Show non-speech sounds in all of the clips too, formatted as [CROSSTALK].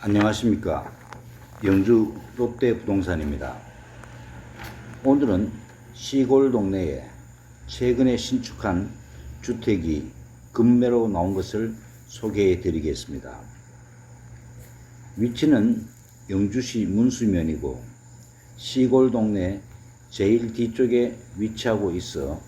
안녕하십니까. 영주 롯데 부동산입니다. 오늘은 시골 동네에 최근에 신축한 주택이 급매로 나온 것을 소개해 드리겠습니다. 위치는 영주시 문수면이고 시골 동네 제일 뒤쪽에 위치하고 있어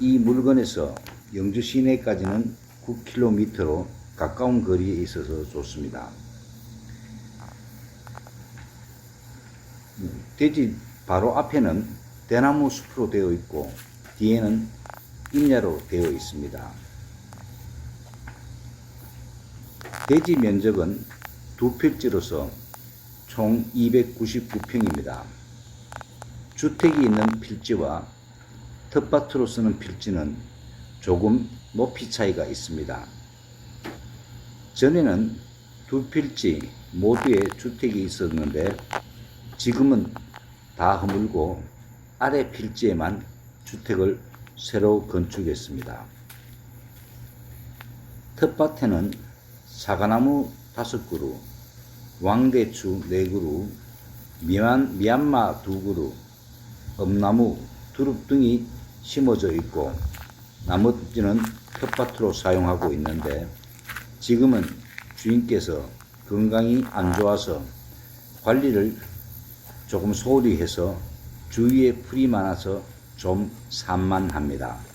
이 물건에서 영주 시내까지는 9km로 가까운 거리에 있어서 좋습니다. 돼지 바로 앞에는 대나무 숲으로 되어 있고 뒤에는 임야로 되어 있습니다. 대지 면적은 두 필지로서 총 299평입니다. 주택이 있는 필지와 텃밭으로 쓰는 필지는 조금 높이 차이가 있습니다. 전에는 두 필지 모두에 주택이 있었는데 지금은 다 허물고 아래 필지에만 주택을 새로 건축했습니다. 텃밭에는 사과나무 다섯 그루, 왕대추 네 그루, 미얀, 미얀마 두 그루, 엄나무, 두릅 등이 심어져 있고 나머지는 텃밭으로 사용하고 있는데 지금은 주인께서 건강이 안 좋아서 관리를 조금 소홀히 해서 주위에 풀이 많아서 좀 산만합니다.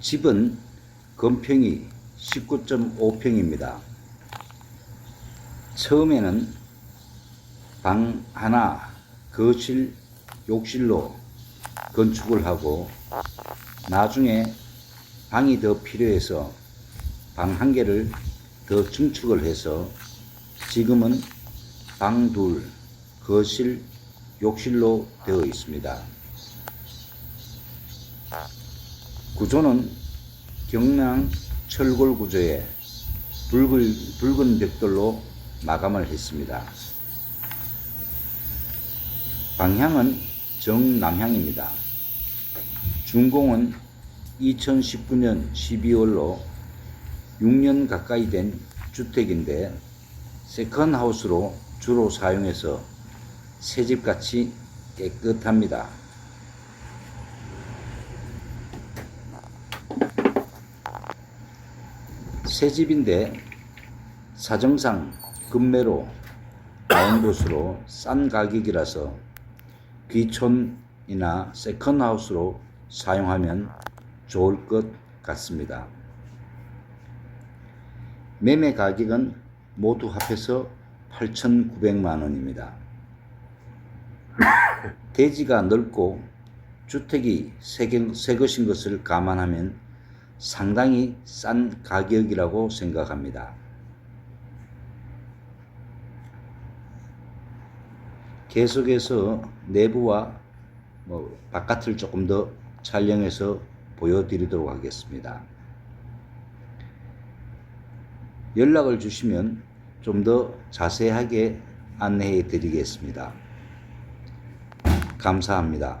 집은 건평이 19.5평입니다. 처음에는 방 하나, 거실, 욕실로 건축을 하고 나중에 방이 더 필요해서 방 한 개를 더 증축을 해서 지금은 방 둘, 거실, 욕실로 되어 있습니다. 구조는 경량 철골 구조에 붉은, 붉은 벽돌로 마감을 했습니다. 방향은 정남향입니다. 준공은 2019년 12월로 6년 가까이 된 주택인데 세컨하우스로 주로 사용해서 새집같이 깨끗합니다. 새 집인데 사정상 급매로 나온 것으로 싼 가격이라서 귀촌이나 세컨하우스로 사용하면 좋을 것 같습니다. 매매 가격은 모두 합해서 8,900만 원입니다. [COUGHS] 대지가 넓고 주택이 새 것인 것을 감안하면 상당히 싼 가격이라고 생각합니다. 계속해서 내부와 뭐 바깥을 조금 더 촬영해서 보여드리도록 하겠습니다. 연락을 주시면 좀 더 자세하게 안내해 드리겠습니다. 감사합니다.